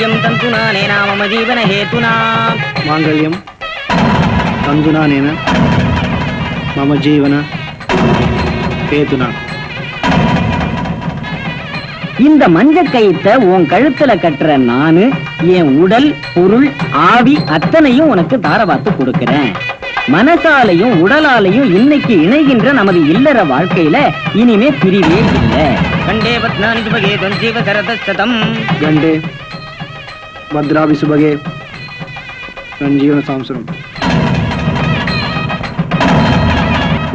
மாங்கல்யம் தந்துனானே நாம ஜீவன ஹேத்துனா. மாங்கல்யம் தந்துனானேன மம ஜீவன ஹேத்துனா. இந்த மஞ்ச கயிற்ற உன் கழுத்துல கட்டுற நானு என் உடல் பொருள் ஆவி அத்தனையும் உனக்கு தாரவாத்து கொடுக்கிறேன். மனசாலையும் உடலாலையும் இன்னைக்கு இணைகின்ற நமது இல்லற வாழ்க்கையில இனிமே பிரிவே இல்லை. கண்டே பத்னானி சுபகே சரதம் கண்டே భద్రాభి సుభగే సంజీవన సంవత్సరం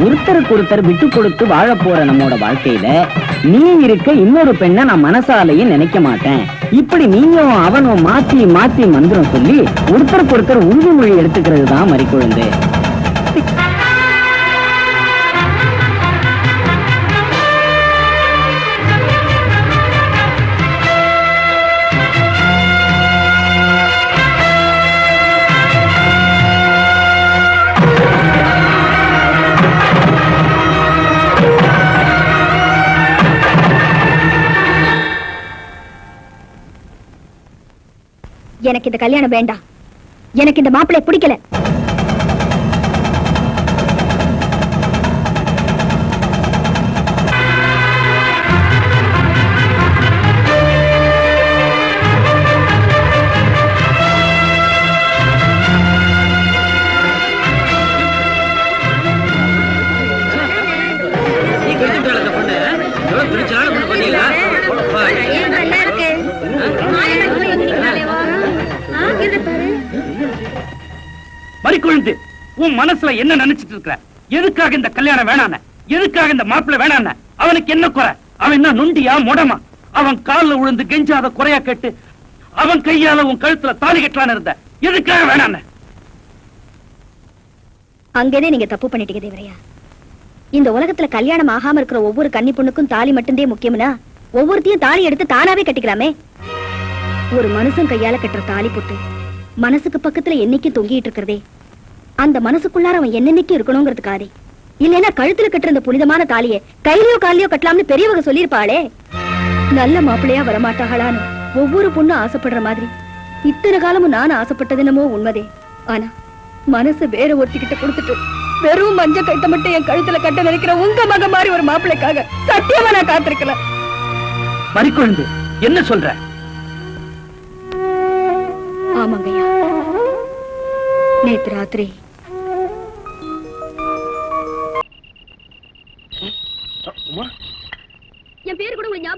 ஒருத்தருக்கு ஒருத்தர் விட்டு கொடுத்து வாழ போற நம்மோட வாழ்க்கையில நீ இருக்க இன்னொரு பெண்ணை நான் மனசாலையும் நினைக்க மாட்டேன் இப்படி நீயும் அவனும் மாத்தி மாத்தி மந்திரம் சொல்லி ஒருத்தருக்கு ஒருத்தர் உறுதிமொழி எடுத்துக்கிறது தான் மறிக்குழந்து எனக்கு இந்த கல்யாணம் வேண்டாம். எனக்கு இந்த மாப்பிள்ளை பிடிக்கல. கொழுந்து உன் மனசுல என்ன நினைச்சிட்டு இருக்கிற? எதுக்காக இந்த கல்யாணம் வேணான? எதுக்காக இந்த மாப்பிள்ள வேணான? அவனுக்கு என்ன குறை? அவன் என்ன நொண்டியா முடமா? அவன் கால்ல விழுந்து கெஞ்சாத குறையா கேட்டு அவன் கையால உன் கழுத்துல தாலி கட்டலான்னு இருந்த. எதுக்காக வேணான? அங்கேதே நீங்க தப்பு பண்ணிட்டீங்க தேவரையா. இந்த உலகத்துல கல்யாணம் ஆகாம இருக்கிற ஒவ்வொரு கன்னி பொண்ணுக்கும் தாலி மட்டும்தே முக்கியம்னா ஒவ்வொருத்தையும் தாலி எடுத்து தானாவே கட்டிக்கலாமே. ஒரு மனுஷன் கையால கட்டுற தாலி போட்டு மனசுக்கு பக்கத்துல என்னைக்கு தொங்கிட்டு இருக்கிறதே அந்த மனசுக்குள்ளார அவன் என்னென்னைக்கு இருக்கணுங்கிறதுக்காதே இல்லைன்னா கழுத்துல கட்டுற இந்த புனிதமான தாலியை கையிலயோ காலிலயோ கட்டலாம்னு பெரியவங்க சொல்லியிருப்பாளே. நல்ல மாப்பிள்ளையா வரமாட்டாங்களான்னு ஒவ்வொரு பொண்ணும் ஆசைப்படுற மாதிரி. இத்தனை காலமும் நான் ஆசைப்பட்டது என்னமோ உண்மைதே. ஆனா மனசு வேற ஒருத்திக்கிட்ட கொடுத்துட்டு வெறும் மஞ்ச கைத்த மட்டும் என் கழுத்துல கட்ட நினைக்கிற உங்க மக மாதிரி ஒரு மாப்பிள்ளைக்காக சத்தியமா நான் காத்திருக்கல. மறிக்குழுந்து என்ன சொல்ற? ஆமாங்கய்யா. நேத்து ராத்திரி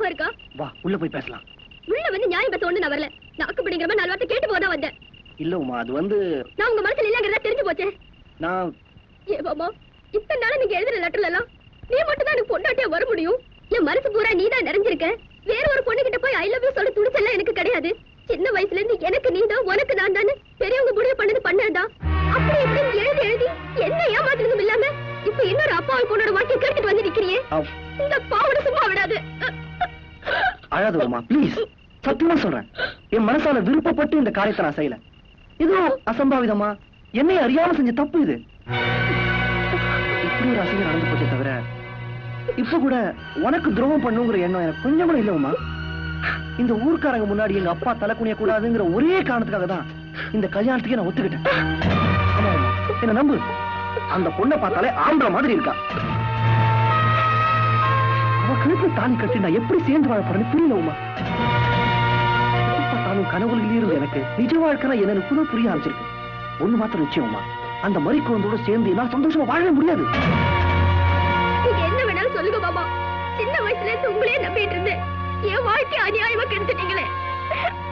ஞாபகம் இருக்கா? வா உள்ள போய் பேசலாம். உள்ள வந்து நியாயம் பேச ஒண்ணு நான் வரல. நாக்கு பிடிங்கிற மாதிரி நாலு வார்த்தை கேட்டு போதான் வந்தேன். இல்ல உமா அது வந்து நான் உங்க மனசுல இல்லங்கிறதா தெரிஞ்சு போச்சே. நான் ஏ பாபா இத்தனை நாளா நீங்க எழுதுற லெட்டர்ல எல்லாம் நீ மட்டும் தான் எனக்கு பொண்டாட்டியா வர முடியும்? என் மனசு பூரா நீ தான் நிறைஞ்சிருக்க. வேற ஒரு பொண்ணு கிட்ட போய் ஐ லவ் யூ சொல்ல துணிச்செல்லாம் எனக்கு கிடையாது. சின்ன வயசுல இருந்து எனக்கு நீ தான் உனக்கு நான் தானே பெரியவங்க முடிவு பண்ணது பண்ணதா? அப்படி இப்படி எழுதி எழுதி என்ன ஏமாத்துறதும் இல்லாம இப்ப இன்னொரு அப்பாவை பொண்ணோட வாழ்க்கை கேட்டுட்டு வந்து நிக்கிறியே? இந்த பாவனை சும்மா விடாது. அழாத உமா ப்ளீஸ் சத்தியமா சொல்றேன். என் மனசால விருப்பப்பட்டு இந்த காரியத்தை நான் செய்யல. இது அசம்பாவிதமா என்னை அறியாம செஞ்ச தப்பு இது. இப்படி ஒரு அசிங்கம் நடந்து போச்சே தவிர இப்ப கூட உனக்கு துரோகம் பண்ணுங்கிற எண்ணம் எனக்கு கொஞ்சம் கூட இல்ல இந்த ஊர்க்காரங்க முன்னாடி எங்க அப்பா தலை குனிய கூடாதுங்கிற ஒரே காரணத்துக்காக தான் இந்த கல்யாணத்துக்கே நான் ஒத்துக்கிட்டேன். ஆமா என்ன நம்பு? அந்த பொண்ணை பார்த்தாலே ஆம்பளை மாதிரி இருக்கா? கழுத்துல தாலி கட்டி நான் எப்படி சேர்ந்து வாழ போறேன்னு புரியல உமா. பார்த்தாலும் கனவுகளில் இருந்து எனக்கு நிஜ வாழ்க்கை என்னன்னு புது புரிய ஆரம்பிச்சிருக்கு. ஒண்ணு மாத்திரம் நிச்சயமா அந்த மறி குழந்தையோட சேர்ந்து நான் சந்தோஷமா வாழவே முடியாது. என்ன வேணாலும் சொல்லுங்க பாபா சின்ன வயசுல இருந்து உங்களையே நம்பிட்டு இருந்தேன். என் வாழ்க்கை அநியாயமா கெடுத்துட்டீங்களே.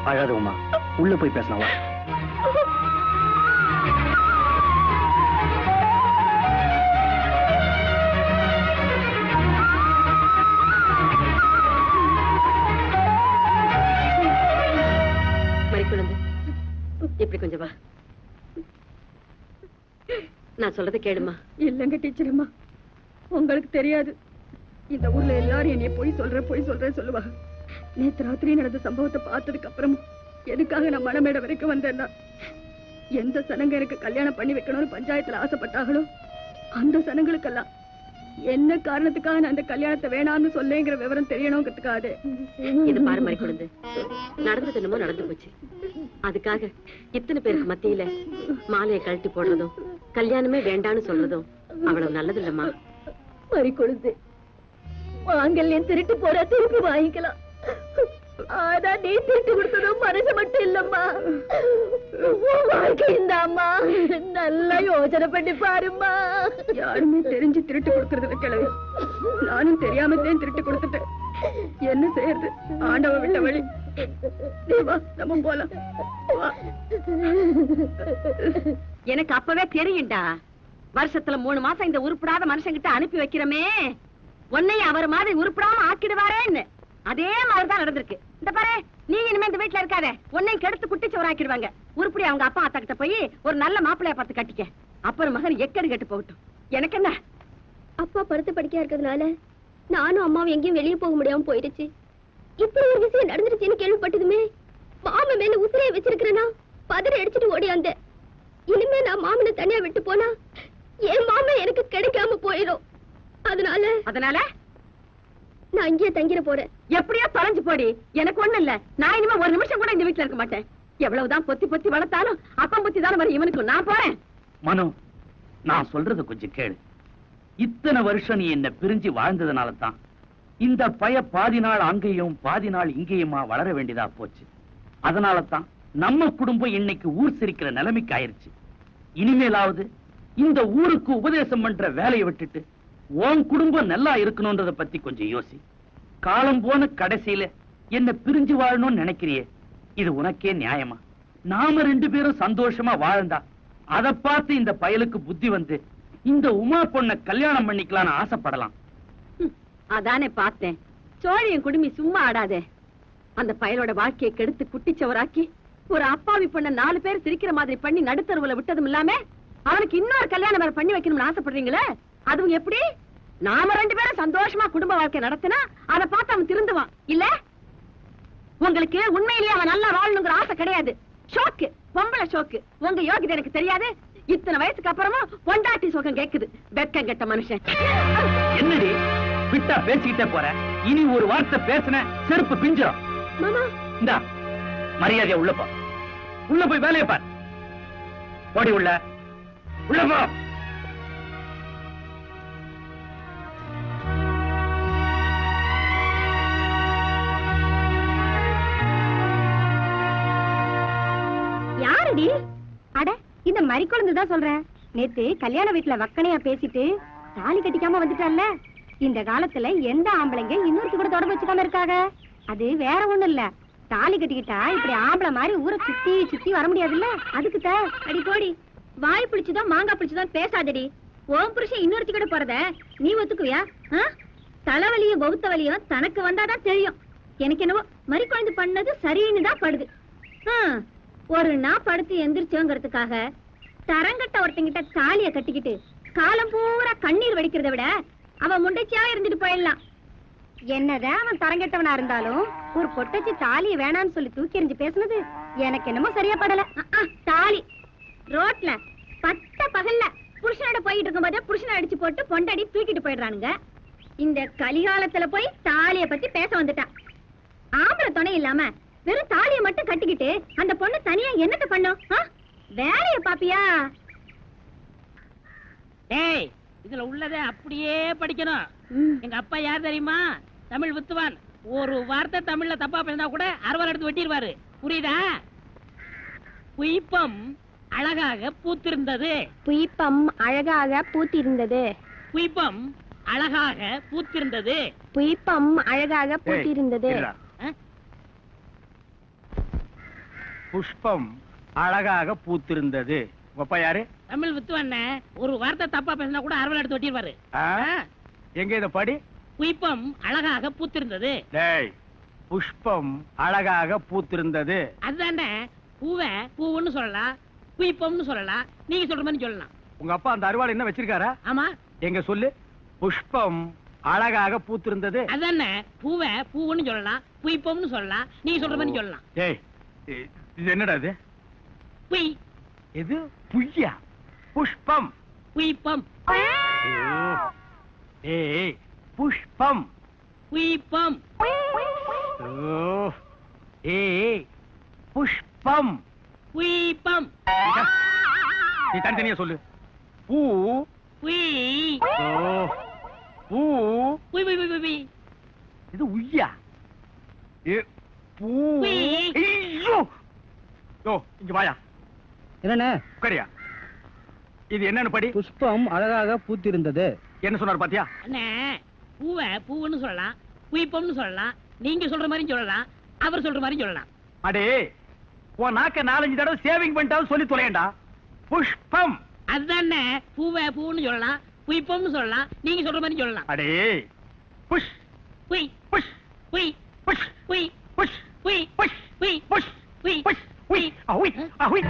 அழாத உமா. உள்ள போய் பேசலாம் குழந்தை இப்படி கொஞ்சம் வா. நான் சொல்றத கேளுமா. இல்லங்க டீச்சர் அம்மா. உங்களுக்கு தெரியாது. இந்த ஊர்ல எல்லாரும் என்னைய பொய் சொல்ற பொய் சொல்றேன்னு சொல்லுவாங்க நேத்து ராத்திரி நடந்த சம்பவத்தை பார்த்ததுக்கு அப்புறமும் எதுக்காக நான் மனமேட வரைக்கும் வந்தேன்னா? எந்த சனங்க எனக்கு கல்யாணம் பண்ணி வைக்கணும்னு பஞ்சாயத்துல ஆசைப்பட்டாங்களோ அந்த சனங்களுக்கெல்லாம் என்ன காரணத்துக்காக நான் அந்த கல்யாணத்தை வேணாம்னு சொல்லேங்கிற விவரம் தெரியணுங்கிறதுக்காக. இது பாரு மாதிரி குழந்தை நடந்தது என்னமோ நடந்து போச்சு. அதுக்காக இத்தனை பேருக்கு மத்தியில மாலையை கழட்டி போடுறதும் கல்யாணமே வேண்டான்னு சொல்றதும் அவ்வளவு நல்லது இல்லம்மா மறி கொழுந்து மாங்கல்யம் திருட்டு போற திருப்பி வாங்கிக்கலாம். ஆனா நீ திருட்டு கொடுத்ததும் மனசு மட்டும் இல்லம்மா. வாழ்க்கை இந்த அம்மா நல்லா யோசனை பண்ணி பாரும்மா. யாருமே தெரிஞ்சு திருட்டு கொடுக்கறதுல கிளவி நானும் தெரியாம தான் திருட்டு கொடுத்துட்டேன். என்ன செய்யறது? ஆண்டவ விட்ட வழி. நம்ம போலாம். எனக்கு அப்பவே தெரியும்டா. வருஷத்துல மூணு மாசம் இந்த உருப்படாத மனுஷங்கிட்ட அனுப்பி வைக்கிறமே. உன்னையும் அவர் மாதிரி உருப்படாம ஆக்கிடுவாரேன்னு. அதே மாதிரிதான் நடந்திருக்கு. இந்த பாரு நீ இனிமே இந்த வீட்டுல இருக்காத. உன்னையும் கெடுத்து குட்டிச்சவர் ஆக்கிடுவாங்க உருப்படி அவங்க அப்பா அத்தா கிட்ட போய் ஒரு நல்ல மாப்பிள்ளைய பார்த்து கட்டிக்க. அப்புறம் மகன் எக்கடி கெட்டு போகட்டும். எனக்கு என்ன? அப்பா படுத்து படிக்கா இருக்கிறதுனால நானும் அம்மாவும் எங்கேயும் வெளியே போக முடியாம போயிடுச்சு. இப்படி ஒரு விஷயம் நடந்துருச்சுன்னு கேள்விப்பட்டதுமே மாமன் மேல உசிரைய வச்சிருக்கிறேனா? பதற அடிச்சுட்டு ஓடியாந்த இனிமே நான் மாமனை தனியா விட்டு போனா என் மாமன் எனக்கு கிடைக்காம போயிடும் அதனால அதனால? நான் இங்கேயே தங்கிட போறேன். எப்படியோ தொலைஞ்சு போடி. எனக்கு ஒண்ணு இல்ல. நான் இனிமே ஒரு நிமிஷம் கூட இந்த வீட்டுல இருக்க மாட்டேன். எவ்வளவுதான் பொத்தி பொத்தி வளர்த்தாலும் அப்பம் பொத்தி தானே வரும். இவனுக்கு நான் போறேன். மனு நான் சொல்றத கொஞ்சம் கேளு. இத்தனை வருஷம் நீ என்ன பிரிஞ்சு வாழ்ந்ததுனால தான் இந்த பய பாதி நாள் அங்கேயும் பாதி நாள் இங்கேயுமா வளர வேண்டியதா போச்சு. அதனால தான் நம்ம குடும்பம் இன்னைக்கு ஊர் சிரிக்கிற நிலைமைக்கு ஆயிருச்சு. இனிமேலாவது இந்த ஊருக்கு உபதேசம் பண்ற வேலையை விட்டுட்டு உன் குடும்பம் நல்லா இருக்கணும்ன்றத பத்தி கொஞ்சம் யோசி. காலம் போன கடைசியில என்ன பிரிஞ்சு வாழணும்னு நினைக்கிறியே. இது உனக்கே நியாயமா? நாம ரெண்டு பேரும் சந்தோஷமா வாழ்ந்தா அத பார்த்து இந்த பயலுக்கு புத்தி வந்து இந்த உமா பொண்ண கல்யாணம் பண்ணிக்கலாம்னு ஆசைப்படலாம். அதானே பார்த்தேன். சோழியும் குடுமி சும்மா ஆடாதே. அந்த பயலோட வாழ்க்கையை கெடுத்து குட்டிச்சவராக்கி ஒரு அப்பாவி பொண்ண நாலு பேர் சிரிக்கிற மாதிரி பண்ணி நடுத்தருவுல விட்டதும் இல்லாம அவனுக்கு இன்னொரு கல்யாணம் வேற பண்ணி வைக்கணும்னு ஆசைப்படுறீங்களே? அதுவும் எப்படி? நாம ரெண்டு பேரும் சந்தோஷமா குடும்ப வாழ்க்கை நடத்தினா அதை பார்த்து அவன் திருந்துவான். இல்ல? உங்களுக்கு உண்மையிலேயே அவன் நல்லா வாழணுங்கிற ஆசை கிடையாது. ஷோக்கு பொம்பளை ஷோக்கு. உங்க யோகிதை எனக்கு தெரியாது. இத்தனை வயசுக்கு அப்புறமா பொண்டாட்டி சுகம் கேக்குது. வெக்கம் கெட்ட மனுஷன். என்னடி? விட்டா பேசிக்கிட்டே போற. இனி ஒரு வார்த்தை பேசுன செருப்பு பிஞ்சிரும். மாமா. இந்தா மரியாதையா உள்ள போ. உள்ள போய் வேலையை பார். ஓடி உள்ள. உள்ள போ. என்னடி? அட இந்த மறி குழந்தைதான் சொல்றேன். நேத்து கல்யாண வீட்டுல வக்கனையா பேசிட்டு தாலி கட்டிக்காம வந்துட்டான்ல. இந்த காலத்துல எந்த ஆம்பளைங்க இன்னொருத்தி கூட தொடர்பு வச்சுக்காம இருக்காங்க அது வேற ஒண்ணும் இல்ல. தாலி கட்டிக்கிட்டா இப்படி ஆம்பளை மாதிரி ஊரை சுத்தி சுத்தி வர முடியாதுல்ல? அதுக்கு தான் அடி போடி. வாய் பிடிச்சுதான் மாங்காய் பிடிச்சுதான் பேசாதடி. ஓம் புருஷன் இன்னொருத்தி கூட போறத நீ ஒத்துக்குவியா? தலைவலியும் பௌத்த வலியும் தனக்கு வந்தாதான் தெரியும். எனக்கு என்னவோ மறி குழந்தை பண்ணது சரின்னு தான் படுது. ஹம், ஒரு நாள் படுத்து எந்திரிச்சோங்கிறதுக்காக தரங்கட்ட ஒருத்தங்கிட்ட தாலிய கட்டிக்கிட்டு காலம் பூரா கண்ணீர் வடிக்கிறத விட அவன் முண்டைச்சியா இருந்துட்டு போயிடலாம். என்னதான் அவன் தரங்கெட்டவனா இருந்தாலும் ஒரு பொட்டச்சி தாலிய வேணாம்னு சொல்லி தூக்கி எறிஞ்சு பேசுனது எனக்கு என்னமோ சரியா படல. அஹ், தாலி. ரோட்ல பட்ட பகல்ல புருஷனோட போயிட்டு இருக்கும் போதே புருஷனை அடிச்சு போட்டு பொண்டாடி தூக்கிட்டு போயிடுறானுங்க. இந்த கலிகாலத்துல போய் தாலிய பத்தி பேச வந்துட்டான். ஆம்பளை துணை இல்லாம வெறும் தாலிய மட்டும் கட்டிக்கிட்டு அந்த பொண்ணு தனியா என்னத்த பண்ணும்? வேலைய பாப்பியா? டேய் இதுல உள்ளதை அப்படியே படிக்கணும். எங்க அப்பா யார் தெரியுமா? தமிழ் வித்துவான். ஒரு வார்த்தை தமிழ்ல தப்பா பேசினா கூட அறுவல் எடுத்து வெட்டிடுவாரு. புரியுதா? புய்பம் அழகாக பூத்திருந்தது. புய்பம் அழகாக பூத்திருந்தது. புய்பம் அழகாக பூத்திருந்தது. புய்பம் அழகாக பூத்திருந்தது ஆ? புஷ்பம் அழகாக பூத்திருந்தது. உப்பா யாரு? தமிழ் வித்துவான் ஒரு வார்த்தை தப்பா பேசினா கூட அறுவல் எடுத்து வெட்டிடுவாரு ஆ? எங்க இத படி? புய்பம் அழகாக பூத்திருந்தது. டேய் புஷ்பம் அழகாக பூத்திருந்தது. அதுதானே பூவை பூவுன்னு சொல்லலாம் புய்பம்னு சொல்லலாம் நீங்க சொல்ற மாதிரி சொல்லலாம். உங்க அப்பா அந்த அருவாள் என்ன வச்சிருக்காரா? ஆமா. எங்க சொல்லு. புஷ்பம் அழகாக பூத்திருந்தது. அதானே பூவை பூவுன்னு சொல்லலாம் புய்பம்னு சொல்லலாம் நீங்க சொல்ற மாதிரி சொல்லலாம். டேய் இது என்னடா இது? புய் இது புய்யா. புஷ்பம். புய்பம். ஏய் புஷ்பம். புய்பம் ஏய் புஷ்பம். புய்பம் நீ தனித்தனியா சொல்லு. பூ புய் ஓ. பூ புய் புய் புய் புய் இது உய்யா. ஏ பூ. ஐயோ! யோ இங்க வாயா. என்னண்ணே? உட்காரியா. இது என்னன்னு படி. புஷ்பம் அழகாக பூத்திருந்தது. என்ன சொன்னார் பாத்தியா? அண்ணே பூவை பூவுன்னு சொல்லலாம் புய்பம்னு சொல்லலாம் நீங்க சொல்ற மாதிரி சொல்லலாம் அவர் சொல்ற மாதிரி சொல்லலாம். அடே உன் நாக்க நாலஞ்சு தடவை சேவிங் பண்ணிட்டாலும் சொல்லி தொலையண்டா. புஷ்பம். அதுதானே பூவை பூன்னு சொல்லலாம் புய்பம்னு சொல்லலாம் நீங்க சொல்ற மாதிரி சொல்லலாம். அடே புஷ். புய் புஷ். புய் புஷ். புய். புஷ். புய் புஷ் புய் புஷ் புய் புஷ் உய் அஹுய் அஹுய்